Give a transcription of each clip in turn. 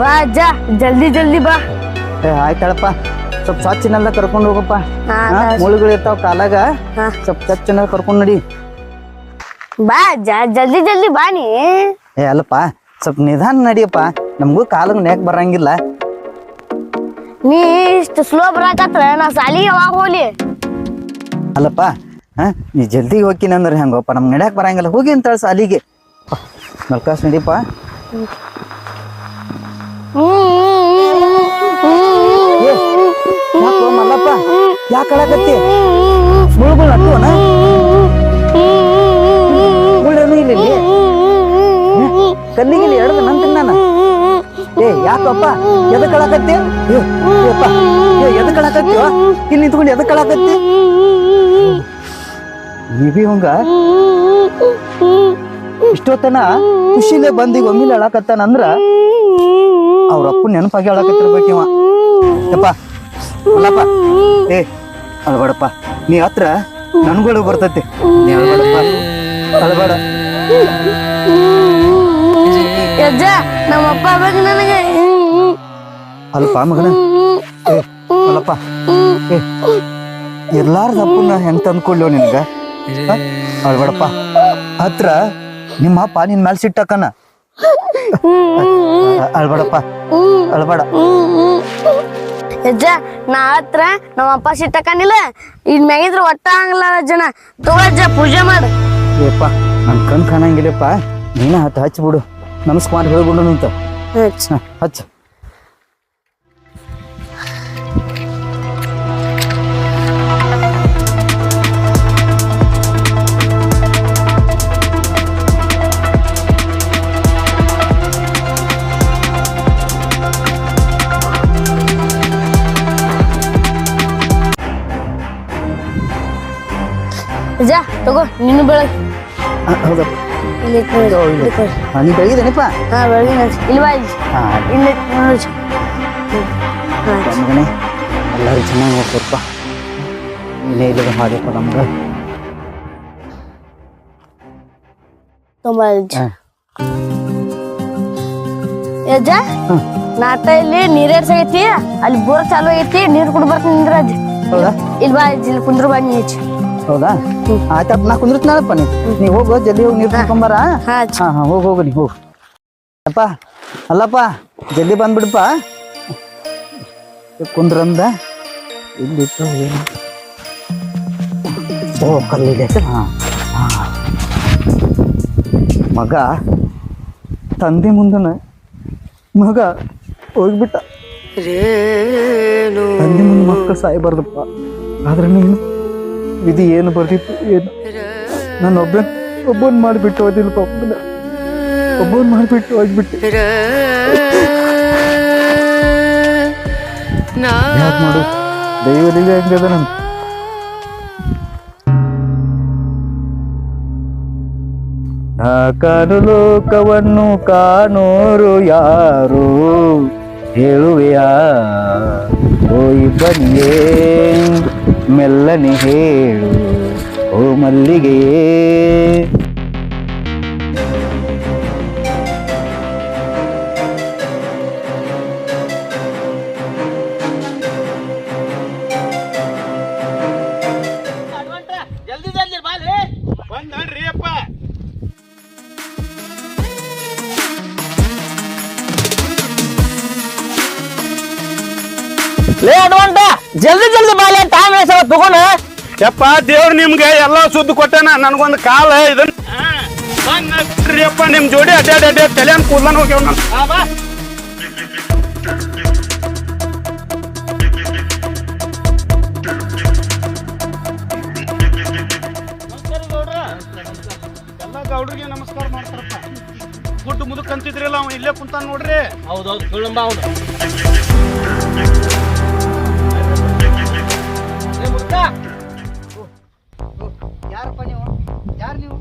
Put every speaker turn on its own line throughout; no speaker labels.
ಬಾ ಅಜ್ಜ ಜಲ್ದಿ ಜಲ್ದಿ ಬಾ.
ಏ ಆಯ್ತಾಳಪ್ಪ ಸ್ವಲ್ಪ ಸ್ವಚ್ಛನೆಲ್ಲ ಕರ್ಕೊಂಡು ಹೋಗಪ್ಪ.
ಹಾ,
ಹಾ,
ಆಯ್ತ್.
ಮುಳುಗಳು ಇರ್ತಾವ ಕಾಲಾಗ.
ಹಾ.
ಸ್ವಲ್ಪ ಸ್ವಚ್ಛನೆಲ್ಲ ಕರ್ಕೊಂಡು ನಡಿ.
ಬಾ ಅಜ್ಜ ಜಲ್ದಿ ಜಲ್ದಿ ಬಾ ನೀ.
ಏ ಅಲ್ಲಪ್ಪ ಸ್ವಲ್ಪ ನಿಧಾನ ನಡಿಯಪ್ಪ. ನಮಗೂ ಕಾಲಗ್ ನ್ಯಾಕ್ ಬರಂಗಿಲ್ಲ.
ನೀ ಇಷ್ಟು ಸ್ಲೋ ಬರಾಕತ್ರ ನಾ ಸಾಲಿಗೆ ಯಾವಾಗ ಹೋಗ್ಲಿ
ಅಲ್ಲಪ್ಪ ಹಾ ನೀ ಜಲ್ದಿ ಹೋಗ್ತೀನಿ ಅಂದ್ರೆ ಹೆಂಗಪ್ಪ? ನಮ್ಗೆ ನಡ್ಯಾಕ್ ಬರಂಗಿಲ್ಲ. ಹೋಗಿ ಅಂತ ಸಾಲಿಗೆ. ಮಲ್ಕಾಸ್ ನಡಿಯಪ್ಪ. ಏ ಯಾಕೋ ಮಲ್ಲಪ್ಪ ಯಾಕೆ ಅಳಕತ್ತಿ ಮುಳುಗುಳು ಅಟ್ಟುವನ ಮುಳ್ಳೇನು ಇಲ್ಲ ಇಲ್ಲಿ ಕಲ್ಲಿಗೆ ಎಡ್ದು ನಂತ ನಾನು ಏ ಯಾಕಪ್ಪ ಎದ ಅಳಕತ್ತಿ ಏ ಏಪ್ಪ ಏ ಎದಕ್ ಅಳಕತ್ತೀವ ಇಲ್ಲಿ ನಿಂತ್ಕೊಂಡು ಎದ ಅಳಕತ್ತಿ ಇವಿ ಹಂಗ ಇಷ್ಟೊತ್ತನ ಖುಷಿಲೇ ಬಂದಿ ಒಮ್ಮಿಲೆ ಅಳಕತ್ತಾನಂದ್ರ ಅವ್ರ ಅಪ್ಪ ನೆನಪಾಗಿ ಹೇಳಕತ್ತಿರ್ಬೇಕಿವ ಯಪ್ಪ ಅಲ್ಲಪ್ಪ. ಏ ಅಳ್ಬೇಡಪ್ಪ. ನೀ ಹತ್ರ ನನ್ಗಳು ಬರ್ತೈತಿ. ನೀ ಅಳ್ಬೇಡಪ್ಪ. ಅಳ್ಬೇಡ.
ನಮ್ಮ ಅಪ್ಪ ಬೇಕು ನನಗೆ.
ಅಲ್ಪ ಮಗನ. ಏ ಅಲ್ಲಪ್ಪ. ಏ ಇರ್ಲಾರ್ದ ಅಪ್ಪನ ಹೆಂಗ್ ತಂದ್ಕೊಳ್ಳೋ ನಿನ್ಗ? ಅಳ್ಬೇಡಪ್ಪ. ಹತ್ರ ನಿಮ್ಮ ಅಪ್ಪ ನಿನ್ ಮೇಲೆ ಸಿಟ್ಟಕ್ಕನ ಅಳ್ಬೇಡಪ್ಪ ಅಳ್ಬೇಡ.
ಅಜ್ಜ ನಾ ಹತ್ರ ನಮ್ಮ ಅಪ್ಪ ಸಿಟ್ಟಕ್ಕನಿಲ್ಲ. ಇನ್ ಮ್ಯಾಗಿದ್ರ ಒಟ್ಟ ಜನ. ತಗೋ ಪೂಜೆ ಮಾಡು.
ಏಪ್ಪ ನನ್ ಕಣ್ ಕಾಣಂಗಿಲ್ಲಪ್ಪ. ನೀನ ಹತ್ತು ಹಚ್ಬಿಡು ನಮಸ್ಕಾರ ಹೇಳ್ಬಿಡು ಅಂತ
ಹಚ್.
ಹಚ್ಚ.
ಅಜ್ಜ ತಗೋ ನಿನ್ನ ಬೆಳಗ್ಗೆ
ಹೌದಪ್ಪ
ಇಲ್ಲಿ
ನೀ ಬೆಳಗಿದೇನಪ್ಪ
ಹಾ ಬೆಳಗಿನ ಇಲ್ಲಿ? ಬಾ ಇಲ್ಲಿ ನೋಡು
ಎಲ್ಲರೂ ಚೆನ್ನಾಗಿ ಹೋಗ್ತಾರಪ್ಪ ನೀನೇ ಇಲ್ಲದ ಹಾಡಪ್ಪ ನಮ್ಗೆ
ಅಜ್ಜ ನಾಟ ಇಲ್ಲಿ ನೀರೇರ್ಸಾಗೈತಿ ಅಲ್ಲಿ ಬೋರ್ ಚಾಲು ಆಗೈತಿ ನೀರು ಕುಡ್ ಬರ್ತೀನಿ ನಿಂದ್ರ ಅಜ್ಜ
ಹೌದಾ
ಇಲ್ಲಿ ಕುಂದ್ರ ಬಾ ನೀ ಅಜ್ಜ
ಹೌದಾ? ಆಯ್ತಪ್ಪ ನಾ ಕುಂದಿರ್ತೀನಪ್ಪ ನೀ. ನೀ ಹೋಗು ಜಲ್ದಿ ಹೋಗಿ ನೀರು ತಗೊಂಬಾರ
ಹಾ
ಹಾ ಹೋಗಿ ಹೋಗು ನೀ ಹೋಗು. ಅಪ್ಪ ಅಲ್ಲಪ್ಪ ಜಲ್ದಿ ಬಂದ್ಬಿಡಪ್ಪ ಕುಂದ್ರಂದ? ಇಲ್ಲಿ ಓ ಕಲ್ಲಿದೆ ಹಾ. ಹಾ. ಮಗ ತಂದೆ ಮುಂದನ ಮಗ ಹೋಗ್ಬಿಟ್ಟ. ತಂದೆ ಮುಂದೆ ಮಕ್ಕಳು ಸಾಯಬಾರ್ದಪ್ಪ. ಆದ್ರೆ ನೀನು ವಿಧಿ ಏನು ಬರ್ದಿತ್ತು ಏನು? ನಾನು ಒಬ್ಬ ಒಬ್ಬನ್ ಮಾಡಿಬಿಟ್ಟು ಹೋದಿಲ್ಲ ಒಬ್ಬನ ಒಬ್ಬನ್ ಮಾಡಿಬಿಟ್ಟು ಹೋಗ್ಬಿಟ್ಟು. ಯಾಕೆ ಮಾಡು? ಹೆಂಗದ ನಾನು. ನಾ ಕಾನು ಲೋಕವನ್ನು ಕಾಣೋರು ಯಾರು? ಹೇಳುವೆಯಾ? ಓಯ್ ಬನ್ನಿಯೇ ಮೆಲ್ಲನೆ ಹೇಳು ಓ ಮಲ್ಲಿಗೆಯೇ.
ಲೇ ಅಡ್ವಾಂಟ ಜಲ್ದಿ ಜಲ್ದಿ ಬಾಲೆ ಟೈಮ್ ಸ್ವಲ್ಪ ತಗೋಣ
ಯಪ್ಪ ದೇವ್ರು ನಿಮ್ಗೆ ಎಲ್ಲ ಸುದ್ದಿ ಕೊಟ್ಟಾನ ನನಗೊಂದು ಕಾಲ ಇದನ್ನ ಯಪ್ಪ ನಿಮ್ ಜೋಡಿ ಅಡ್ಡಾಡಿ ಅಡ್ಡಾಡಿ ತಲೆಯನ್ ಕೂದಲನ್ ಹೋಗ್ಯಾವ ನಾನು. ಎಲ್ಲ ಗೌಡ್ರಿಗೆ ನಮಸ್ಕಾರ ಮಾಡ್ತಾರಪ್ಪ. ಗುಡ್ಡು ಮುದುಕ್ ಅಂತಿದ್ರಲ್ಲ ಅವ್ನು ಇಲ್ಲೇ ಕುಂತಾನ ನೋಡ್ರಿ.
ಹೌದೌದು ಕೇಳಂಬ ಅವನು.
ಯಾರಪ್ಪ ನೀವು ಯಾರು ನೀವು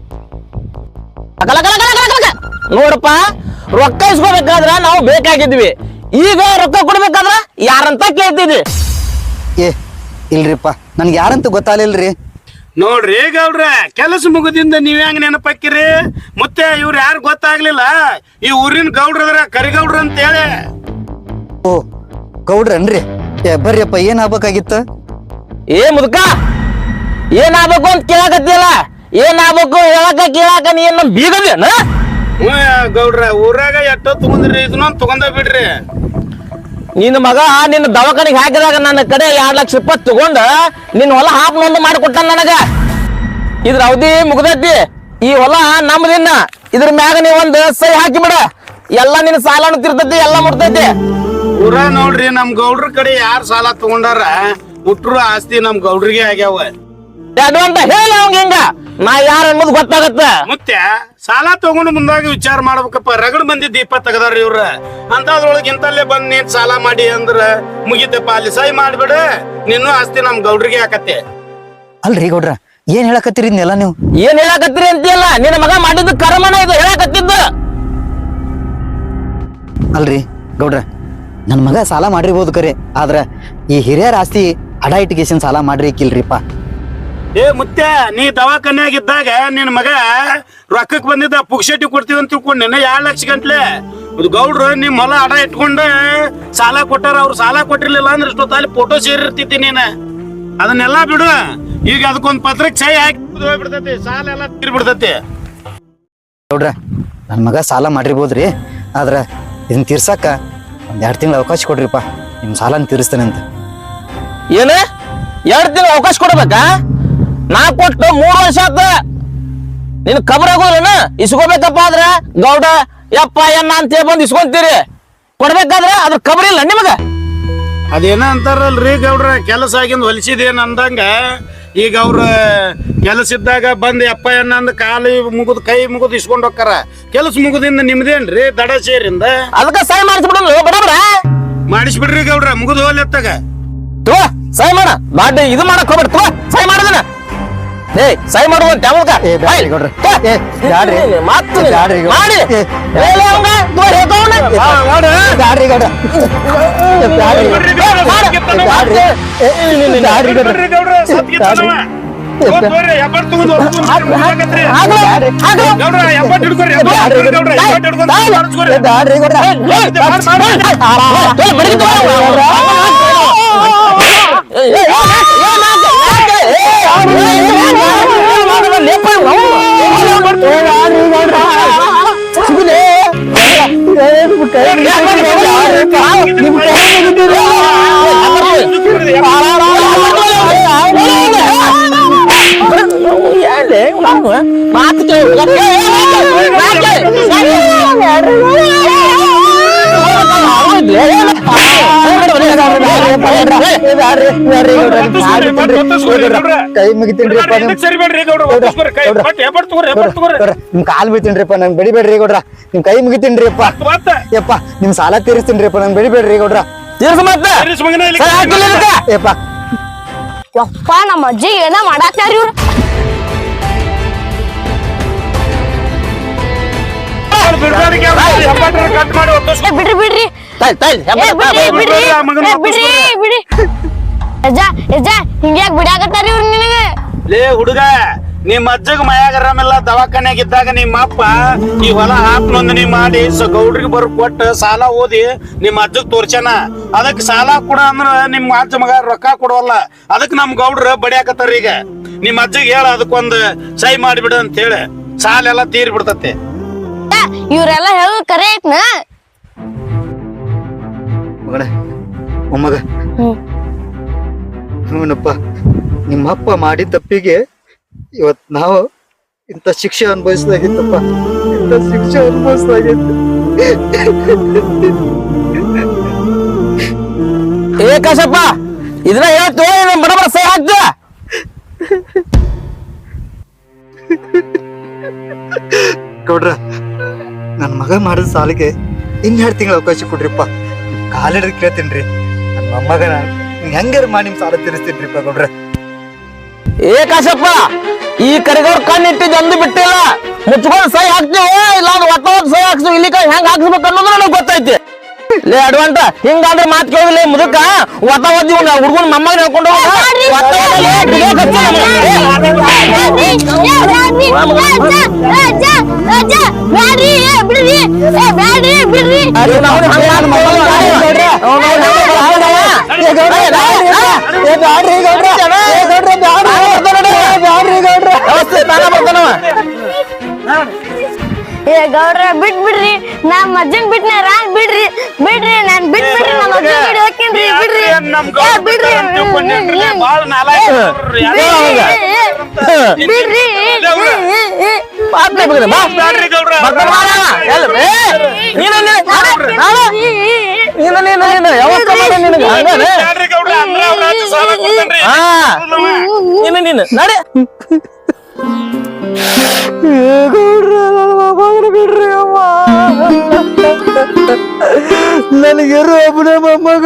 ನೋಡಪ್ಪ ರೊಕ್ಕ ಇಸ್ಕೋಬೇಕಾದ್ರ ನಾವು ಬೇಕಾಗಿದ್ವಿ. ಈಗ ರೊಕ್ಕ ಕೊಡ್ಬೇಕಾದ್ರ ಯಾರಂತ ಕೇಳ್ತಿದ್ವಿ.
ಏ ಇಲ್ರಿಪ್ಪ ನನ್ಗೆ ಯಾರಂತ ಗೊತ್ತಾಗಲಿಲ್ರಿ.
ನೋಡ್ರಿ ಗೌಡ್ರ ಕೆಲಸ ಮುಗುದಿಂದ ನೀವ್ ಹೆಂಗ್ ನೆನಪಾಕಿರಿ ಮತ್ತೆ ಇವ್ರು ಯಾರು ಗೊತ್ತಾಗ್ಲಿಲ್ಲ? ಈ ಊರಿನ ಗೌಡ್ರದ್ರ ಕರಿಗೌಡ್ರ ಅಂತ ಹೇಳಿ
ಓ ಗೌಡ್ರನ್ರಿ? ಏ ಬರ್ರಿಯಪ್ಪ ಏನಾಗ್ಬೇಕಾಗಿತ್ತ
ಏ ಮುದುಕ ಏನಾಗಬೇಕು ಅಂತ ಕೇಳಕತ್ತಿಲ್ಲ ಏನಾಗಬೇಕು ಹೇಳಕ ಕೇಳಾಕ ನೀ ಏನ್ ನಮ್ ಬೀಗದೇನ
ಗೌಡ್ರ ಊರಾಗ ಎಷ್ಟೋ ತಗೊಂಡ್ರಿ ಇದನ್ನ ತಗೊಂಡ ಬಿಡ್ರಿ
ನಿನ್ನ ಮಗ ನಿನ್ನ ದವಾಖಾನಿಗೆ ಹಾಕಿದಾಗ ನನ್ನ ಕಡೆ ಎರಡ್ ಲಕ್ಷ ರೂಪಾಯಿ ತಗೊಂಡ ನಿನ್ನ ಹೊಲ ಹಾಪ್ ನೊಂದು ಮಾಡಿಕೊಟ್ಟ ನನಗ. ಇದ್ರ ಅವಧಿ ಮುಗ್ದೈತಿ. ಈ ಹೊಲ ನಮ್ದಿನ್ನ. ಇದ್ರ ಮ್ಯಾಗ ನೀ ಒಂದ್ ಸೈ ಹಾಕಿ ಬಿಡ ಎಲ್ಲ ನಿನ್ನ ಸಾಲ ತಿರ್ತೈತಿ ಎಲ್ಲ ಮುಟ್ತೈತಿ.
ಊರ ನೋಡ್ರಿ ನಮ್ ಗೌಡ್ರ ಕಡೆ ಯಾರ್ ಸಾಲ ತಗೊಂಡಾರ? ಹುಟ್ರು ಆಸ್ತಿ ನಮ್ ಗೌಡ್ರಿಗೆ ಆಗ್ಯಾವ.
ಅದು ಅಂತ ಹೇಳ ಅವಂಗ ಹಿಂಗ? ನಾ ಯಾರ ಅನ್ನೋದು ಗೊತ್ತಾಗತ್ತ?
ಮತ್ತೆ ಸಾಲ ತಗೊಂಡು ಮುಂದಾಗ ವಿಚಾರ ಮಾಡ್ಬೇಕಪ್ಪ. ರಗಡ್ ಮಂದಿ ದೀಪ ತೆಗದಾರ ಇವ್ರ. ಅಂತದ್ರೊಳಗೆ ಇಂತಲ್ಲೇ ಬಂದ್ ನೀನ್ ಸಾಲ ಮಾಡಿ ಅಂದ್ರ ಮುಗಿತಪ್ಪ ಅಲ್ಲಿ ಸಹಿ ಮಾಡ್ಬಿಡ. ನಿನ್ನೂ ಆಸ್ತಿ ನಮ್ ಗೌಡ್ರಿಗೆ ಹಾಕತ್ತೆ
ಅಲ್ರಿ ಗೌಡ್ರ ಏನ್ ಹೇಳಕತ್ತೀರಿ ಇದನ್ನೆಲ್ಲ ನೀವು?
ಏನ್ ಹೇಳಕತ್ತೀರಿ ಅಂತಿಲ್ಲ ನಿನ್ನ ಮಗ ಮಾಡಿದ್ದು ಕರ್ಮನ ಇದು ಹೇಳಕತ್ತಿದ್ದು.
ಅಲ್ರಿ ಗೌಡ್ರ ನನ್ನ ಮಗ ಸಾಲ ಮಾಡಿರ್ಬೋದು ಕರೆ. ಆದ್ರ ಈ ಹಿರಿಯರ ಆಸ್ತಿ ಅಡ ಇಟ್ಗೇಶನ್ ಸಾಲ ಮಾಡಿರ್ಕಿಲ್ರಿಪ್ಪ
ಏ ಮುತ್ತೆ ನೀ ದವಾಖಾನೆಯಾಗಿದ್ದಾಗ ನಿನ್ ಮಗ ರೊಕ್ಕಕ್ ಬಂದಿದ್ದ ಪುಕ್ಷಟಿ ಕೊಡ್ತೀವಿ ಅಂತ ತಿಳ್ಕೊಂಡ್ ನಿನ್ನ ಎರಡ್ ಲಕ್ಷ ಗಂಟ್ಲೆ. ಗೌಡ್ರು ನಿಮ್ ಹೊಲ ಅಡ ಇಟ್ಕೊಂಡ ಸಾಲ ಕೊಟ್ಟಾರ ಅವ್ರು ಸಾಲ ಕೊಟ್ಟಿರ್ಲಿಲ್ಲ ಅಂದ್ರೆ ಇಷ್ಟೊತ್ತಲ್ಲಿ ಫೋಟೋ ಸೇರಿರ್ತಿದ್ದಿ ನೀನ. ಅದನ್ನೆಲ್ಲ ಬಿಡು. ಈಗ ಅದಕ್ಕೊಂದ್ ಪತ್ರಕ್ಕೆ ಸಹಿ ಹಾಕಿ ಹೋಗ್ಬಿಡ್ತೈತಿ ಸಾಲ ಎಲ್ಲ ತೀರ್ಬಿಡ್ತೈತಿ.
ಗೌಡ್ರ ನನ್ನ ಮಗ ಸಾಲ ಮಾಡಿರ್ಬೋದ್ರಿ ಆದ್ರ ಇದನ್ನ ತೀರ್ಸಾಕ ಒಂದ್ ಎರಡು ತಿಂಗಳ ಅವಕಾಶ ಕೊಡ್ರಿಪ್ಪ. ನಿಮ್ ಸಾಲನ ತೀರಿಸ್ತೇನೆ ಅಂತ.
ಏನ? ಎರಡು ದಿನ ಅವಕಾಶ ಕೊಡ್ಬೇಕಾ? ನಾ ಕೊಟ್ಟು ಮೂರು ವರ್ಷ ಆತ. ನಿನ್ ಕಬರಾಗೋದ್ರನ ಇಸ್ಕೋಬೇಕಪ್ಪ ಆದ್ರ? ಗೌಡ ಯಪ್ಪ ಎನ್ನ ಅಂತ ಹೇಳಿ ಬಂದ್ ಇಸ್ಕೊಂತೀರಿ. ಕೊಡ್ಬೇಕಾದ್ರ ಅದ್ರ ಕಬರಿಲ್ಲ ನಿಮಗ?
ಅದೇನ ಅಂತಾರಲ್ರಿ ಗೌಡ್ರ? ಕೆಲಸ ಆಗಿಂದ ಹೊಲಿಸಿದೇನ್ ಅಂದಂಗ ಈಗ ಅವ್ರ ಕೆಲಸ ಇದ್ದಾಗ ಬಂದು ಎಪ್ಪ ಎನ್ನ ಅಂದ ಕಾಲು ಮುಗಿದ್ ಕೈ ಮುಗಿದ್ ಇಸ್ಕೊಂಡು ಹೋಗ್ತಾರ. ಕೆಲಸ ಮುಗುದಿಂದ ನಿಮ್ದೇನ್ರಿ ದಡ ಸೇರಿಂದ?
ಅದಕ್ಕ ಸೈ ಮಾಡಿಸ್ಬಿಡೋದು ಬಡಬ್ರ.
ಮಾಡಿಸ್ಬಿಡ್ರಿ ಗೌಡ್ರ ಮುಗಿದು ಹೋಗ್ಲತ್ತಾಗ
ತೋ ಸೈ ಮಾಡ. ಮಾಡಿ ಇದು ಮಾಡಕ್ ಹೋಗ್ಬೇಡ. ಸೈ ಮಾಡದನ ಏ ಸೈ ಮಾಡುವ
ಏ, ಬ್ಯಾಡ್ರಿ. ಏ, ಬ್ಯಾಡ್ರಿ.
ಮಾತು
ಬ್ಯಾಡ್ರಿ.
ಮಾಡಿ. ಅವಂಗ.
ಬ್ಯಾಡ್ರಿ ಬ್ಯಾಡ್ರಿ ಬ್ಯಾಡ್ರಿ. ಬ್ಯಾಡ್ರಿ ಗೌಡ್ರ.
ತಗೋರಿ.
ಗೌಡ್ರ, ನಿಮ್ ಕಾಲ್ ಬೀಳ್ತೀನ್ರಿಪ್ಪ ನಂಗೆ ಬಡಿಬೇಡ್ರಿ ಗೌಡ್ರ. ನಿಮ್ ಕೈ ಮುಗಿತೀನ್ರಿಪ್ಪ ಯಪ್ಪ ನಿಮ್ ಸಾಲ ತೀರಿಸ್ತೀನ್ರಿಪ್ಪ ನಂಗೆ ಬಡಿಬೇಡ್ರಿ ಗೌಡ್ರ. ಯಪ್ಪ.
ಯಪ್ಪ ನಮ್ಮ ಅಜ್ಜಿ ಏನ ಮಾಡಾಕ್ತಾರ ಇವ್ರು? ಬಿಡ್ರಿ ಬಿಡ್ರಿ. ಬಿಡ್ರಿ ಬಿಡ್ರಿ. ಬಿಡ್ರಿ. ಬಿಡಿ ಅಜ್ಜ ಅಜ್ಜ ಹಿಂಗ್ಯಾಕ್ ಬಿಡಾಕತ್ತಾರ ಇವ್ರು ನಿನಗೆ?
ಲೇ ಹುಡುಗ ನಿಮ್ಮ ಅಜ್ಜಗ ಮಾಯಾಗ ಆರಾಮಿಲ್ಲ ದವಾಖಾನ್ಯಾಗ ಇದ್ದಾಗ ನಿಮ್ಮ ಅಪ್ಪ ಈ ಹೊಲ ಆಪ್ ನೋಂದಣಿ ಮಾಡಿ ಸ ಗೌಡ್ರಿಗೆ ಬರ್ ಕೊಟ್ಟು ಸಾಲ ಓದಿ ನಿಮ್ಮ ಅಜ್ಜಗ್ ತೋರ್ಸ್ಯಾನ. ಅದಕ್ಕೆ ಸಾಲ ಕೊಡ ಅಂದ್ರ ನಿಮ್ಮ ಅಜ್ಜ ಮಗ ರೊಕ್ಕ ಕೊಡವಲ್ಲ ಅದಕ್ಕೆ ನಮ್ ಗೌಡ್ರ ಬಡಿಯಾಕತ್ತಾರ ಈಗ. ನಿಮ್ಮ ಅಜ್ಜಗ್ ಹೇಳ ಅದಕ್ಕೊಂದ್ ಸೈ ಮಾಡಿಬಿಡು ಅಂತ ಹೇಳಿ. ಸಾಲ ಎಲ್ಲ ತೀರಿ ಬಿಡ್ತತಿ
ಇವ್ರೆಲ್ಲ ಹೇಳೋದು ಕರೆ ಐತ್ನ?
ಮಗನ ಮೊಮ್ಮಗ ಹ್ಞೂನಪ್ಪ ನಿಮ್ಮಪ್ಪ ಮಾಡಿದ ತಪ್ಪಿಗೆ ಇವತ್ ನಾವು ಇಂಥ ಶಿಕ್ಷೆ ಅನುಭವಿಸ್ದಾಗಿತ್ತಪ್ಪ. ಇಂಥ ಶಿಕ್ಷೆ ಅನುಭವಿಸ್ದಾಗಿತ್ತು.
ಏ ಕಾಶಪ್ಪ ಇದನ್ನ ಹೇಳ್ತು ಬಡ ಬಡ ಸೈ ಹಾಕ್ತ
ಗೌಡ್ರ ನನ್ನ ಮಗ ಮಾಡಿದ ಸಾಲಿಗೆ ಇನ್ನೆರಡು ತಿಂಗಳ ಅವಕಾಶ ಕೊಡ್ರಿಪ್ಪ. ಕಾಲಿಡ್ರಿ ರೀ. ನನ್ನ ಮೊಮ್ಮಗನ ಹೆಂಗಾರ ಮಾಡಿ ನಿಮ್ ಸಾಲ ತೀರಿಸ್ತಿದ್ರಿ ಗೌಡ್ರ
ಏ ಕಾಶಪ್ಪ ಈ ಕರಿಗವ್ರ ಕಣ್ಣಿಟ್ಟಿದ್ದು ಒಂದು ಬಿಟ್ಟಿಲ್ಲ ಮುಚ್ಕೊಂಡು ಸೈ ಹಾಕ್ತೀವಿ ಇಲ್ಲ ಅಂದ್ರೆ ಒತ್ತ ಸೈ ಹಾಕ್ತೀವಿ ಇಲ್ಲಿ ಹೆಂಗ್ ಹಾಕ್ಸ್ಬೇಕು ಅನ್ನೋದು ನನಗೆ ಗೊತ್ತೈತಿ ಲೇ ಅಡ್ವಂತ ಹಿಂಗಾದ್ರೆ ಮಾತು ಕೇಳಿಲ್ಲ ಮುದುಕ ಒತ್ತ ಒದ್ದಿ ಒಂದು ಹುಡುಗನ ಮೊಮ್ಮಗ ಹೇಳ್ಕೊಂಡು ಹೋಗ ಬಿಡ್ರಿ ಒತ್ತ
ಏ ಗೌಡ್ರ,
ಬಿಟ್ ಬಿಡ್ರಿ ನಾ ಮಜ್ಜನ್ ಬಿಟ್ನ ರಾಂಗ್ ಬಿಡ್ರಿ ಬಿಡ್ರಿ ನಾನ್ ಬಿಟ್ ಬಿಡ್ರಿ ನಮ್ಮ ಅಜ್ಜನ್ ಬಿಡಿ ಹೋಗ್ತೀನಿ ಬಿಡ್ರಿ
ನಮ್
ಏ, ಬಿಡ್ರಿ
ತಿಳ್ಕೊಂಡ್ರಿ, ಬಾಳ ನಾಲಾಯಕ
ಬಿಡ್ರಿ, ಏ, ಬಿಡ್ರಿ
ಬಿಡ್ರಿ ಅಮ್ಮ ನನಗೆರು ಒಬ್ಬನೇ ಮೊಮ್ಮಗ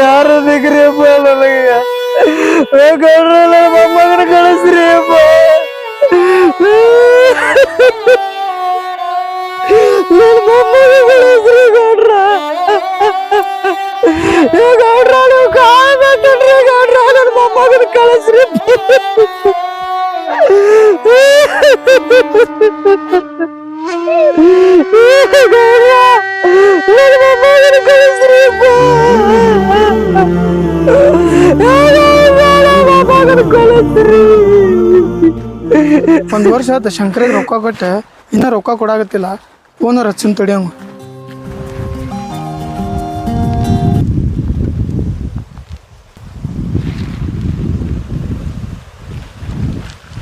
ಯಾರು ಬೇಕ್ರಿ ಅಪ್ಪ ನನಗೆ ಮೊಮ್ಮಗನ ಕಳಿಸ್ರಿ ಅಪ್ಪ. ನನ್ನ ಮೊಮ್ಮಗ ಕಳಿಸ್ರಿ ಗೌಡ್ರ. ಗೌಡ್ರ ನೀವು ಕಾಯ್ಬೇಕನ್ರಿ ಗೌಡ್ರ ನನ್ನ ಮೊಮ್ಮಗನ ಕಳಿಸ್ರಿ.
ಒಂದ್ ವರ್ಷ ಆತ ಶಂಕರಿಗೆ ರೊಕ್ಕ ಕೊಟ್ಟೆ. ಇನ್ನ ರೊಕ್ಕ ಕೊಡಾಗತ್ತಿಲ್ಲ ಫೋನ್ ಹಚ್ಚನ್ ತಡಿಯಂಗ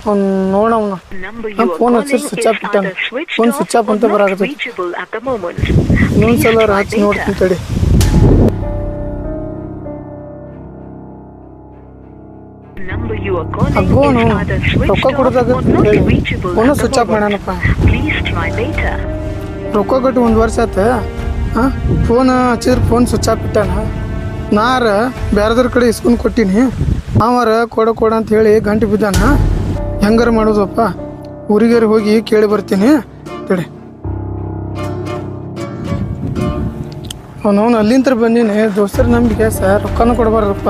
ಅವ್ನು ನೋಡವ್ನ
number
ನಾ
you are
ಫೋನ್ ಹಚ್ಚಿ ಸ್ವಿಚ್ ಆಫ್ ಇಟ್ಟಾನ ಫೋನ್ ಸ್ವಿಚ್ ಆಫ್ ಅಂತ
ಬರಾಗತ್ತೆ
ಇನ್ನೊಂದ್ಸಲ ಹಚ್ಚಿ ನೋಡ್ತೀನಿ ತಡಿ. ಅಗ್ಗೋನು ರೊಕ್ಕ ಕೊಡೋದಾಗ ಫೋನು ಸ್ವಿಚ್ ಆಫ್
Please
ರೊಕ್ಕ ಕೊಟ್ಟು ಒಂದು ವರ್ಷ ಆತ. ಹಾಂ? ಫೋನ್ ಹಚ್ಚಿದ್ರೆ ಫೋನ್ ಸ್ವಿಚ್ ಆಫ್ ಇಟ್ಟಾನ. ನಾರ ಬೇರೆದ್ರ ಕಡೆ ಇಸ್ಕೊಂಡು ಕೊಟ್ಟಿನಿ. ಅವರ ಕೊಡ ಕೊಡ ಅಂತ ಹೇಳಿ ಗಂಟೆ ಬಿದ್ದಾನ. ಹೆಂಗಾರ ಮಾಡೋದಪ್ಪ? ಊರಿಗಾರ ಹೋಗಿ ಕೇಳಿ ಬರ್ತೀನಿ. ತಡಿ. ಅವನವನು ಅಲ್ಲಿಂದ ಬಂದೀನಿ. ದೋಸ್ತರ ನಂಬಿಕೆ ಸರ್. ರೊಕ್ಕನೂ ಕೊಡಬಾರ್ದಪ್ಪ.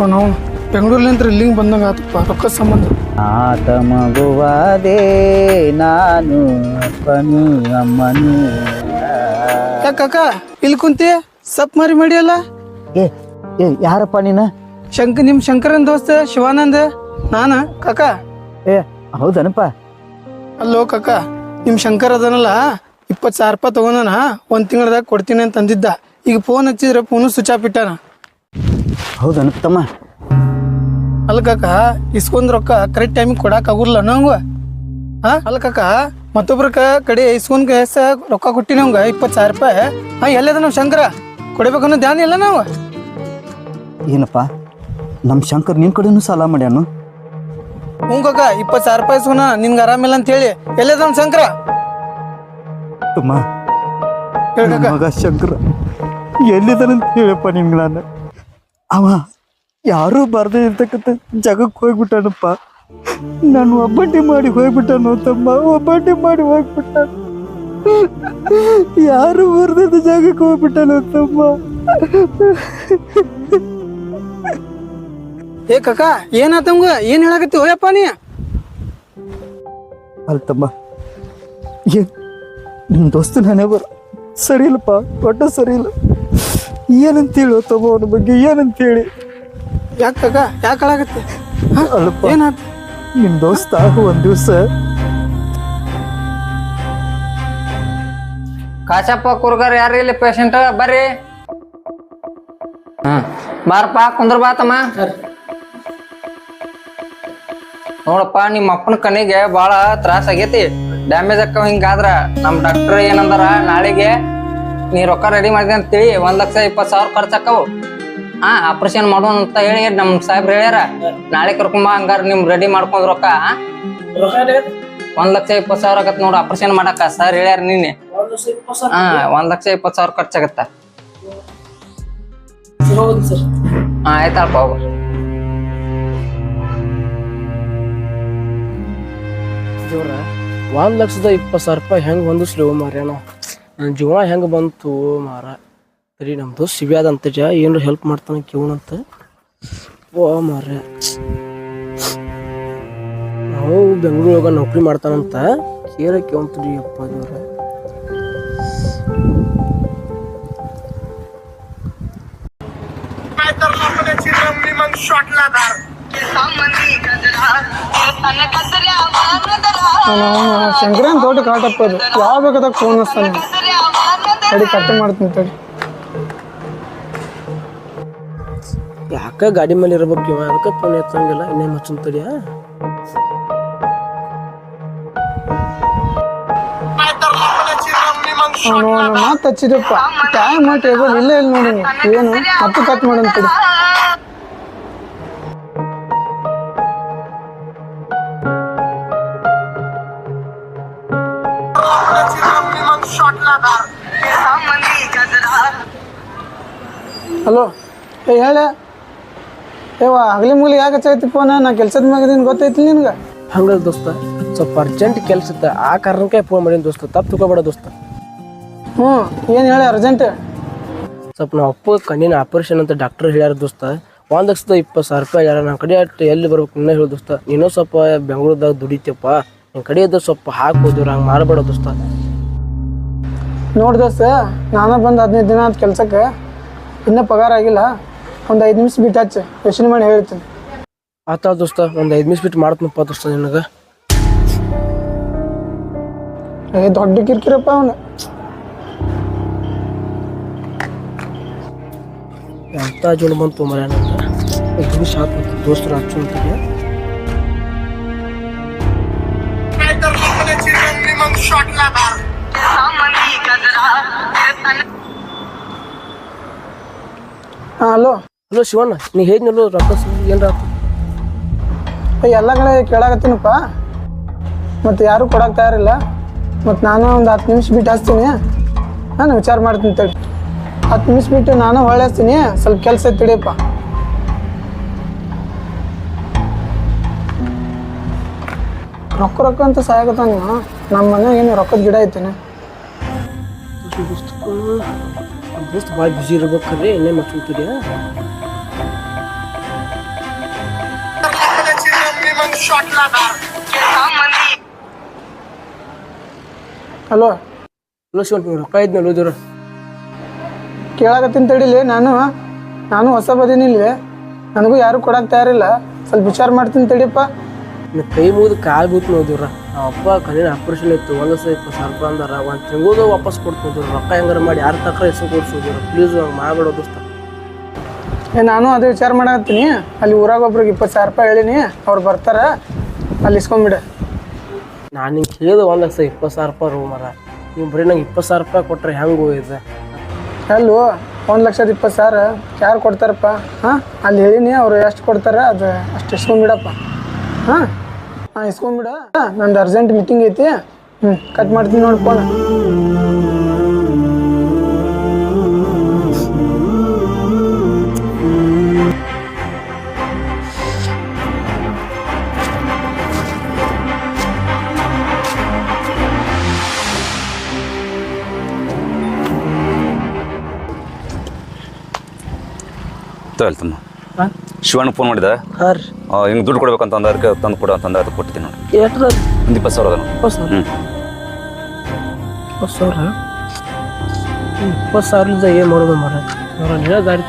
ಅವನವನು. ಬೆಂಗಳೂರ್ಲಿಂತ್ರ ಇಲ್ಲಿಂಗ್ ಬಂದಂಗೆ ಆತಪ್ಪ ರೊಕ್ಕದ ಸಂಬಂಧ.
ಆತ ಮಗುವಾದೆ ನಾನು ಅಪ್ಪನು ಅಮ್ಮನು.
ಯಾಕ ಇಲ್ಲಿ ಕುಂತಿ? ಸಪ್ ಮಾರಿ ಮಾಡಿಯಲ್ಲ?
ಏ ಏ ಯಾರಪ್ಪ ನೀನ?
ಶಂಕ ನಿಮ್ ಶಂಕರನ್ ದೋಸ್ತ ಶಿವಾನಂದ? ನಾನ? ಕಾಕ?
ಏ ಹೌದನಪ್ಪ.
ಅಲ್ಲೋ ಕಾಕ ನಿಮ್ ಶಂಕರ್ ಅದನಲ್ಲ ಇಪ್ಪತ್ತು ಸಾವಿರ ರೂಪಾಯಿ ತಗೊಂಡನ ಒಂದ್ ತಿಂಗಳದಾಗ ಕೊಡ್ತೀನಿ ಅಂತ ಅಂದಿದ್ದ. ಈಗ ಫೋನ್ ಹಚ್ಚಿದ್ರೆ ಫೋನು ಸ್ವಿಚ್ ಆಫ್ ಇಟ್ಟಾನ.
ಹೌದನಪ್ಪ ತಮ್ಮ.
ಅಲ್ಲ ಕಾಕ ಇಸ್ಕೊಂಡ್ ರೊಕ್ಕ ಕರೆಕ್ಟ್ ಟೈಮಿಗೆ ಕೊಡಕ್ ಆಗುಲ್ಲ ನಂಗ? ಹಾ ಅಲ್ಲ ಕಾಕ ಮತ್ತೊಬ್ರ ಕಡೆ ಇಸ್ಕೊಂಡ್ ಹೆಸ ರೊಕ್ಕ ಕೊಟ್ಟಿ ನಂಗ ಇಪ್ಪತ್ತು ಸಾವಿರ ರೂಪಾಯಿ. ಹಾ ಎಲ್ಲದ ನಮ್ ಶಂಕರ? ಕೊಡಬೇಕನ್ನೋ ಧ್ಯಾನ ಇಲ್ಲ ನಾವು?
ಏನಪ್ಪ ನಮ್ಮ ಶಂಕರ್ ನಿನ್ ಕಡೆನೂ ಸಾಲ ಮಾಡ್ಯಾನು?
ಹ್ಞೂ ಕಾಕ ಇಪ್ಪತ್ತು ಸಾವಿರ ರೂಪಾಯಿ ಇಸ್ಕೊನ ನಿನ್ಗೆ ಆರಾಮಿಲ್ಲ ಅಂತ ಹೇಳಿ. ಎಲ್ಲದ ನಮ್ ಶಂಕರ?
ತಮ್ಮ
ಹೇಳ್
ನನ್
ಕಾಕ
ಮಗ ಶಂಕರ ಎಲ್ಲಿದ್ದಾನಂತ ಹೇಳಪ್ಪ ನಿಮ್ಗೆ ನಾನು. ಅವ ಯಾರೂ ಬರ್ದೇ ಇರ್ತಕ್ಕಂಥ ಜಾಗಕ್ಕೆ ಹೋಗ್ಬಿಟ್ಟಾನಪ್ಪ. ನಾನು ಒಬ್ಬಂಟಿ ಮಾಡಿ ಹೋಗ್ಬಿಟ್ಟಾನು ತಮ್ಮ ಒಬ್ಬಂಟಿ ಮಾಡಿ ಹೋಗ್ಬಿಟ್ಟ ಯಾರು ಬರ್ದಿದ್ದ ಜಾಗಕ್ಕೆ ಹೋಗ್ಬಿಟ್ಟಾನು ತಮ್ಮ.
ಏ ಕಕ್ಕ ಏನಾತಂಗ ಏನ್ ಹೇಳಕತ್ತಿ? ಹೋಯಪ್ಪ ನೀ.
ಅಲ್ ತಮ್ಮ ಏ ನಿಮ್ಮ ದೋಸ್ತ ನಾನೇ ಬರ. ಸರಿ ಇಲ್ಲಪ್ಪ ಒಟ್ಟ ಸರಿ ಇಲ್ಲ ಏನಂತ ಹೇಳು ತಮ್ಮ ಅವನ ಬಗ್ಗೆ ಏನಂತ ಹೇಳಿ.
ಯಾಕೆ ಕಾಕ ಯಾಕೆ ಹೇಳಕತ್ತಿ
ಅಲ್ಲಪ್ಪ
ಏನಾತ?
ನಿಮ್ ದೋಸ್ತ ಒಂದ್ ದಿವಸ
ಕಾಶಪ್ಪ ಕುರ್ಗರ್ ಯಾರು ಇಲ್ಲಿ ಪೇಷಂಟ್ ಬರ್ರಿ. ಹಾ ಬಾರಪ್ಪ ಕುಂದ್ರ ಬಾತಮ್ಮ ನೋಡಪ್ಪ ನಿಮ್ಮ ಅಪ್ಪನ ಕಣ್ಣಿಗೆ ಬಹಳ ತ್ರಾಸ ಆಗೈತಿ. ಡ್ಯಾಮೇಜ್ ಅಕ್ಕ ಹಿಂಗಾದ್ರ ನಮ್ ಡಾಕ್ಟರ್ ಏನಂದಾರ ನಾಳೆಗೆ ನೀ ರೊಕ್ಕ ರೆಡಿ ಮಾಡಿದೆ ಅಂತೇಳಿ ಒಂದ್ ಲಕ್ಷ ಇಪ್ಪತ್ ಸಾವಿರ ಖರ್ಚಾಕವು ಹಾ ಆಪರೇಷನ್ ಮಾಡೋಣ ಅಂತ ಹೇಳಿ ನಮ್ ಸಾಹೇಬ್ರು ಹೇಳ್ಯಾರ. ನಾಳೆ ಕರ್ಕೊಂಬ ಹಂಗಾರ ನಿಮ್ ರೆಡಿ ಮಾಡ್ಕೊಂಡ್ ರೊಕ್ಕ. ಒಂದ್ ಲಕ್ಷ ಇಪ್ಪತ್ ಸಾವಿರ ಆಗತ್ ನೋಡು ಆಪರೇಷನ್ ಮಾಡಾಕ. ಸರ್ ಹೇಳ್ಯಾರ ನಿನ್ನೆ. ಹಾ ಒಂದ್ ಲಕ್ಷ ಇಪ್ಪತ್ ಸಾವಿರ ಖರ್ಚಾಗತ್ತ ಹಾ ಆಯ್ತಪ್ಪ ಹೋಗು.
ದೇವ್ರ ಒಂದ್ ಲಕ್ಷದ ಇಪ್ಪತ್ತು ಸಾವಿರ ರೂಪಾಯಿ ಹೆಂಗ್ ಹೊಂದಿಸ್ಲಿ ಮಾರ್ಯಾನ? ನನ್ನ ಜೀವನ ಹೆಂಗ್ ಬಂತು ಮಾರ ರೀ ನಮ್ದು ದೋಸ್ತ್ ಅಂತ ಜ ಏನಾರು ಹೆಲ್ಪ್ ಮಾಡ್ತಾನೆ ಕೇವಣಂತ ಓ ಮಾರ್ರೆ. ನಾವು ಬೆಂಗಳೂರೊಳಗೆ ನೌಕರಿ ಮಾಡ್ತಾನಂತ ಕೇರ ಕೇಳ್ತೀರಿ ಅಪ್ಪ ದೇವ್ರ.
ಶಂಕರ ದೊಡ್ಡ ಕಾಟಪ್ಪ ಅದು. ಯಾವ ಬೇಕಾದಾಗ ಫೋನ್ ಹಚ್ತಾನೆ. ತಡಿ ಕಟ್ ಮಾಡ್ತೀನಿ ತಡಿ.
ಯಾಕ ಗಾಡಿ ಮೇಲೆ ಇರ್ಬೇಕು ಇವ? ಅದಕ್ಕೆ ಫೋನ್ ಎತ್ತಂಗಿಲ್ಲ ಇನ್ನೇನು ಮಚ್ಚನ್ ತಡಿಯ
ಮಾತು ಹಚ್ಚಿದಪ್ಪ ಟೈಮ್ ಟೇಬಲ್ ಇಲ್ಲೇ ಇಲ್ಲ ನೋಡಿ ಏನು? ಮತ್ತೆ ಕಟ್ ಮಾಡೋಣ ತಡಿ ಹಲೋ ಹೇಳ. ಏವ ಹಗಲಿ ಮುಗಲಿ ಯಾಕೆ ಚೈತಿ ಫೋನ್ ನಾ ಕೆಲ್ಸದ ಮ್ಯಾಗದೀನಿ ಗೊತ್ತೈತಿ ನಿನ್ಗೆ?
ಹಂಗ ದೋಸ್ತ ಸ್ವಲ್ಪ ಅರ್ಜೆಂಟ್ ಕೆಲ್ಸ ಇತ್ತ ಆ ಕಾರಣಕ್ಕೆ ಫೋನ್ ಮಾಡೀನಿ ದೋಸ್ತ ತಪ್ಪು ತಗೋಬೇಡ ದೋಸ್ತ.
ಹ್ಞೂ ಏನು ಹೇಳಿ ಅರ್ಜೆಂಟ್
ಸ್ವಲ್ಪ ನಮ್ಮ ಅಪ್ಪ ಕಣ್ಣಿನ ಆಪರೇಷನ್ ಅಂತ ಡಾಕ್ಟರ್ ಹೇಳ್ಯಾರ ದೋಸ್ತ ಒಂದ್ ಲಕ್ಷದ ಇಪ್ಪತ್ತು ಸಾವಿರ ರೂಪಾಯಿ ಹೇಳ್ಯಾರ ನಮ್ಮ ಕಡೆ ಅಟ್ ಎಲ್ಲಿ ಬರ್ಬೇಕು ಇನ್ನೂ ಹೇಳು ದೋಸ್ತ ನೀನು ಸ್ವಲ್ಪ ಬೆಂಗಳೂರದಾಗ ದುಡಿತಪ್ಪ ನಿನ್ನ ಕಡೆ ಇದ್ದ ಸ್ವಲ್ಪ ಹಾಕ್ಬೋದು ಹಂಗೆ ಮಾಡಬೇಡ ದೋಸ್ತ.
ನೋಡಿ ದೋಸ್ತ ನಾನು ಬಂದು ಹದಿನೈದು ದಿನ ಆದ ಕೆಲ್ಸಕ್ಕೆ ಇನ್ನೂ ಪಗಾರ ಆಗಿಲ್ಲ. ಒಂದು ಐದು ನಿಮಿಷ ಬಿಟ್ಟು ಹಚ್ಚು. ಯೋಚನೆ ಮಾಡಿ ಹೇಳ್ತೀನಿ.
ಆತ ದೋಸ್ತ ಒಂದು ಐದು ನಿಮಿಷ ಬಿಟ್ಟು ಮಾಡ್ತೀನಪ್ಪ ದೋಸ್ತ ನಿನಗೆ.
ಏ ದೊಡ್ಡ ಕಿರಿಕಿರಪ್ಪ ಅವನು.
ಎಂತ ಜೋಣ ಬಂತು ಮರ ನಂಗೆ. ಐದು ನಿಮಿಷ ಆತು ದೋಸ್ತರು ಹಚ್ಚು ಅಂತಿದ್ದೆ
ಹಾಂ ಹಲೋ.
ಹಲೋ ಶಿವಣ್ಣ ನೀ ಹೇಳಿದ್ನಲ್ಲೋ ರೊಕ್ಕ ಏನ್ರ
ಅಯ್ಯ ಎಲ್ಲ ಕಡೆ ಕೇಳಾಕತ್ತೀನಪ್ಪ. ಮತ್ತು ಯಾರೂ ಕೊಡಕ್ಕೆ ತಯಾರಿಲ್ಲ. ಮತ್ತು ನಾನು ಒಂದು ಹತ್ತು ನಿಮಿಷ ಬಿಟ್ಟು ಹಚ್ತೀನಿ. ನಾನು ವಿಚಾರ ಮಾಡ್ತೀನಿ ತಡಿ. ಹತ್ತು ನಿಮಿಷ ಬಿಟ್ಟು ನಾನು ಹೊಳ್ಳೆ ಹಚ್ತೀನಿ. ಸ್ವಲ್ಪ ಕೆಲಸ ತಿಳಿಯಪ್ಪ ರೊಕ್ಕ ರೊಕ್ಕ ಅಂತ ಸಾಯಕತ್ತ ನೀವು ನಮ್ಮ ಮನೆ ಏನು ರೊಕ್ಕದ ಗಿಡ ಐತೇನೆ?
ದೋಸ್ತ ಭಾಳ ಬ್ಯುಸಿ ಇರ್ಬೇಕ್ರಿ ಎಣ್ಣೆ ಮಾಡ್ಕೊಂತೀರಿ
ಹಲೋ
ಹಲೋ ಶಿವಂತ ರೊಕ್ಕ ಇದ್ನಲ್ಲ ಓದಿರ
ಕೇಳಾಕತ್ತೀನಿ ತಡಿಲಿ ನಾನು ನಾನು ಹೊಸ ಬದೀನಿ ಇಲ್ಲಿ. ನನಗೂ ಯಾರು ಕೊಡಕ್ಕೆ ತಯಾರಿಲ್ಲ. ಸ್ವಲ್ಪ ವಿಚಾರ ಮಾಡ್ತೀನಿ ತಡಿಯಪ್ಪ.
ಕೈ ಮುಗಿದು ಕಾಲು ಬೂತ್ ನಮ್ಮ ಅಪ್ಪ ಕಣ್ಣಿನ ಆಪರೇಷನ್ ಇತ್ತು ಒಂದು ಇಪ್ಪತ್ತು ಸಾವಿರ ರೂಪಾಯಿ ಅಂದಾರ ಒಂದು ತಿಂಗಳು ವಾಪಸ್ ಕೊಡ್ತಿದ್ರು ರೊಕ್ಕ ಹೆಂಗಾರ ಮಾಡಿ ಯಾರ ತಕ್ಕ ಹೆಸರು ಕೊಡ್ಸಿದ್ರು ಪ್ಲೀಸ್ ಹಂಗೆ ಮಾಡಬೇಡ ದೋಸ್ತ.
ಏ ನಾನು ಅದೇ ವಿಚಾರ ಮಾಡತ್ತೀನಿ ಅಲ್ಲಿ ಊರಾಗ ಒಬ್ರಿಗೆ ಇಪ್ಪತ್ತು ಸಾವಿರ ರೂಪಾಯಿ ಹೇಳಿನಿ ಅವ್ರು ಬರ್ತಾರ ಅಲ್ಲಿ ಇಸ್ಕೊಂಬಿಡ.
ನಾನು ನಿಂಗೆ ಕೇಳಿದ ಒಂದು ಲಕ್ಷ ಇಪ್ಪತ್ತು ಸಾವಿರ ರೂಪಾಯಿ ರೂಮ್ ಅರ ನೀವು ಬರೀ ನಂಗೆ ಇಪ್ಪತ್ತು ಸಾವಿರ ರೂಪಾಯಿ ಕೊಟ್ಟರೆ ಹೆಂಗೆ ಹೋಗಿದೆ
ಅಲ್ಲೂ ಒಂದು ಲಕ್ಷದ ಇಪ್ಪತ್ತು ಸಾವಿರ ಯಾರು ಕೊಡ್ತಾರಪ್ಪ? ಹಾಂ ಅಲ್ಲಿ ಹೇಳಿನಿ ಅವ್ರು ಎಷ್ಟು ಕೊಡ್ತಾರೆ ಅದು ಅಷ್ಟು ಇಸ್ಕೊಂಬಿಡಪ್ಪ. ಹಾಂ. ಹಾಂ ಇಸ್ಕೊಂಬಿಡ ನಂದು ಅರ್ಜೆಂಟ್ ಮೀಟಿಂಗ್ ಐತಿ. ಹ್ಞೂ ಕಟ್ ಮಾಡ್ತೀನಿ ನೋಡಿ ಫೋನ್.
ತಮ್ಮ ಶಿವಣ್ಣ ಫೋನ್ ಮಾಡಿದ?
ಹಾಂ ರೀ.
ಹಿಂಗೆ ದುಡ್ಡು ಕೊಡ್ಬೇಕಂತ ಅಂದ ಅದಕ್ಕೆ ತಂದು ಕೊಡು ಅಂತಂದ ಅದಕ್ಕೆ ಕೊಟ್ಟಿದ್ದೀನಿ ನೋಡಿ.
ಎಷ್ಟು
ಒಂದು ಇಪ್ಪತ್ತು ಸಾವಿರ ಅದ.
ಇಪ್ಪತ್ತು ಸಾವಿರ?
ಹ್ಞೂ
ಇಪ್ಪತ್ತು ಸಾವಿರ? ಇಪ್ಪತ್ತು ಸಾವಿರದಿಂದ ಏನು ಮಾಡೋದು ಮರ ಗಾಡಿ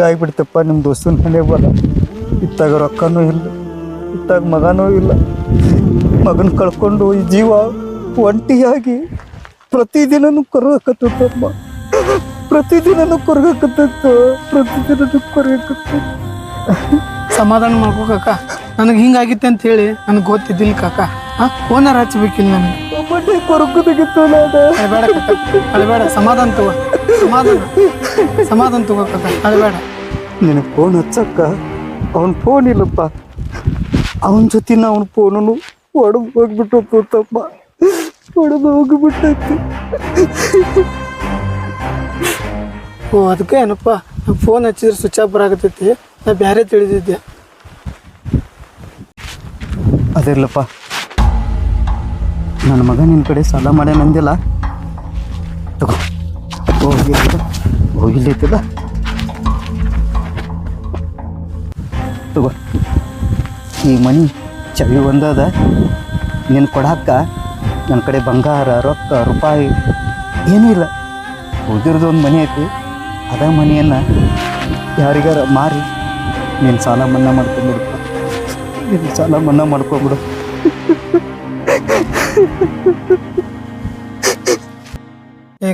ಅವ್ರ
ಹಿಂಗಾಗ್ಬಿಡ್ತಪ್ಪ ನಿಮ್ಮ ದೋಸ್ತನ ಮನೆ ಬಲ್ಲ ಇತ್ತಾಗ ರೊಕ್ಕನೂ ಇಲ್ಲ ಇತ್ತಾಗ ಮಗನೂ ಇಲ್ಲ. ಮಗನ ಕಳ್ಕೊಂಡು ಈ ಜೀವ ಒಂಟಿಯಾಗಿ ಪ್ರತಿದಿನನೂ ಕೊರಗಕತ್ತಮ್ಮ ಪ್ರತಿದಿನನೂ ಕೊರಗಕತ್ತ ಪ್ರತಿದಿನನೂ ಕೊರಗಕತ್ತ
ಸಮಾಧಾನ ಮಾಡ್ಕೋ ಕಾಕ. ನನಗೆ ಹಿಂಗಾಗಿತ್ತೆ ಅಂತ ಹೇಳಿ ನನಗೆ ಗೊತ್ತಿದ್ದಿಲ್ಲ ಕಾಕ. ಹಾಂ? ಓನರ್ ಹಚ್ಬೇಕಿಲ್ಲ ನನಗೆ.
ಒಬ್ಬನೇ ಅಲ್ಲಿ ನಾನು.
ಅಳಬೇಡ ಕಾಕ. ಅಳಬೇಡ ಸಮಾಧಾನ ತಗೋ. ಸಮಾಧಾನ ಸಮಾಧಾನ ತಗೋ ಕಾಕ ಅಳಬೇಡ
ನಿನಗೆ ಫೋನ್ ಹಚ್ಚಕ್ಕ ಅವನ ಫೋನ್ ಇಲ್ಲಪ್ಪ. ಅವನ ಜೊತಿನ ಅವನ ಫೋನನು ಒಡೆದು ಹೋಗ್ಬಿಟ್ಟು ತಪ್ಪ. ಒಡೆದು ಹೋಗ್ಬಿಟ್ಟೈತಿ.
ಓ ಅದಕ್ಕೆ ಏನಪ್ಪ ಫೋನ್ ಹಚ್ಚಿದ್ರೆ ಸ್ವಿಚ್ ಆಫ್ ಬರಾಕತ್ತೈತಿ. ನಾ ಬೇರೆ ತಿಳಿದಿದ್ದೆ.
ಅದಿರ್ಲಪ್ಪ. ನನ್ನ ಮಗ ನಿನ್ನ ಕಡೆ ಸಾಲ ಮಾಡ್ಯಾನಂದಿಲ್ಲ. ತಗೋ. ಹೋಗಿ ಹೋಗಿಲ್ಲೈತದ ಈ ಮನಿ ಚವಿ ಒಂದದ. ನಿನ್ನ ಕೊಡಾಕ ನನ್ನ ಕಡೆ ಬಂಗಾರ, ರೊಕ್ಕ, ರೂಪಾಯಿ ಏನೂ ಇಲ್ಲ. ಉಳಿದಿರೋದು ಒಂದು ಮನೆ ಐತಿ. ಅದ ಮನೆಯನ್ನು ಯಾರಿಗಾರ ಮಾರಿ ನೀನು ಸಾಲ ಮನ್ನಾ ಮಾಡ್ಕೊಂಬಿಡಪ್ಪ ನೀನು ಸಾಲ ಮನ್ನಾ ಮಾಡ್ಕೊಂಬಿಡು.
ಏ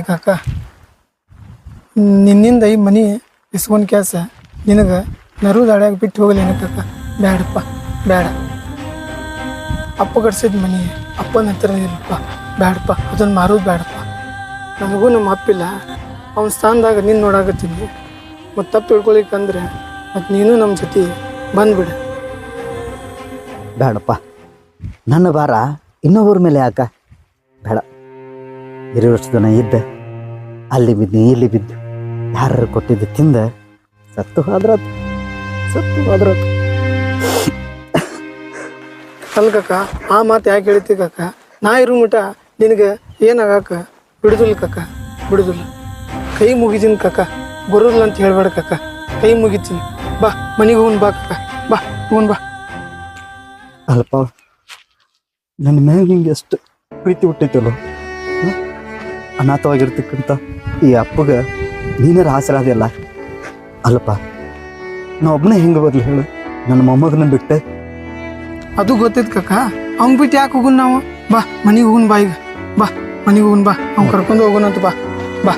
ನಿನ್ನಿಂದ ಈ ಮನಿ ಇಸ್ಕೊಂಡ್ ಕೆಲಸ. ನಿನಗೆ ನರು ದಾಡ್ಯಾಗ ಬಿಟ್ಟು ಹೋಗಲಿ ಏನಕ್ಕ ಬ್ಯಾಡಪ್ಪ ಬೇಡ ಅಪ್ಪ ಕಟ್ಸಿದ ಮನಿ ಅಪ್ಪನ ಹತ್ತಿರ ಇರಪ್ಪ ಬ್ಯಾಡಪ್ಪ, ಅದನ್ನು ಮಾರೋದು ಬೇಡಪ್ಪ ನಮಗೂ ನಮ್ಮ ಅಪ್ಪಿಲ್ಲ. ಅವನ ಸ್ಥಾನದಾಗ ನೀನು ನೋಡಾಕತ್ತೀನಿ. ಮತ್ತು ತಪ್ಪು ತಿಳ್ಕೊಳಿಕ್ಕಂದ್ರೆ ಮತ್ತು ನೀನು ನಮ್ಮ ಜೊತೆ ಬಂದ್ಬಿಡು.
ಬೇಡಪ್ಪ ನನ್ನ ಭಾರ ಇನ್ನೊಬ್ಬರ ಮೇಲೆ ಯಾಕ? ಬೇಡ. ಎರಡು ಜನ ಇದ್ದೆ, ಅಲ್ಲಿ ಬಿದ್ದು, ಇಲ್ಲಿ ಬಿದ್ದು. ಯಾರು ಕೊಟ್ಟಿದ್ದು ತಿಂದ. ಸತ್ತು ಹೋದ್ರ ಸತ್ತು ಹೋದ್ರ
ಅಲ್ಲ ಕಕ್ಕ ಆ ಮಾತು ಯಾಕೆ ಹೇಳ್ತಿ ಕಕ್ಕ ನಾ ಇರೋ ಮಟ ನಿನಗೆ ಏನಾಗಕ್ಕ ಬಿಡುದಿಲ್ಲ ಕಕ್ಕ ಬಿಡುದಿಲ್ಲ. ಕೈ ಮುಗಿದೀನಿ ಕಕ್ಕ ಬರೋದಿಲ್ಲ ಅಂತ ಹೇಳ್ಬೇಡ ಕಕ್ಕ ಕೈ ಮುಗಿತೀನಿ. ಬಾ ಮನೆಗೆ ಹೋಗ್ ಬಾ ಕಕ್ಕ ಬಾ ಹೋಗೋಣ ಬಾ.
ಅಲ್ಪ ನನ್ನ ಮ್ಯಾಗ ನಿಂಗೆ ಎಷ್ಟು ಪ್ರೀತಿ ಹುಟ್ಟೈತಲ್ಲ ಅನಾಥವಾಗಿರ್ತಕ್ಕಂಥ ಈ ಅಪ್ಪಗ ನೀನಾರ ಆಸರಾದಿಲ್ಲ ಅಲ್ಲಪ್ಪ ನಾ ಒಬ್ಬನೇ ಹೆಂಗೆ ಬರ್ಲಿ ಹೇಳು. ನನ್ನ ಮೊಮ್ಮಗನ ಬಿಟ್ಟೆ.
ಅದು ಗೊತ್ತೈತ್ ಕಕ್ಕ ಅವ್ನ್ ಬಿಟ್ಟು ಯಾಕೆ ಹೋಗುನ್ ನಾವು? ಬಾ, ಮನೆಗೆ ಹೋಗೋಣ ಬಾ ಈಗ. ಬಾ, ಮನೆಗೆ ಹೋಗೋಣ ಬಾ. ಅವ್ನು ಕರ್ಕೊಂಡು ಹೋಗೋಣ ಅಂತ ಬಾ. ಬಾ.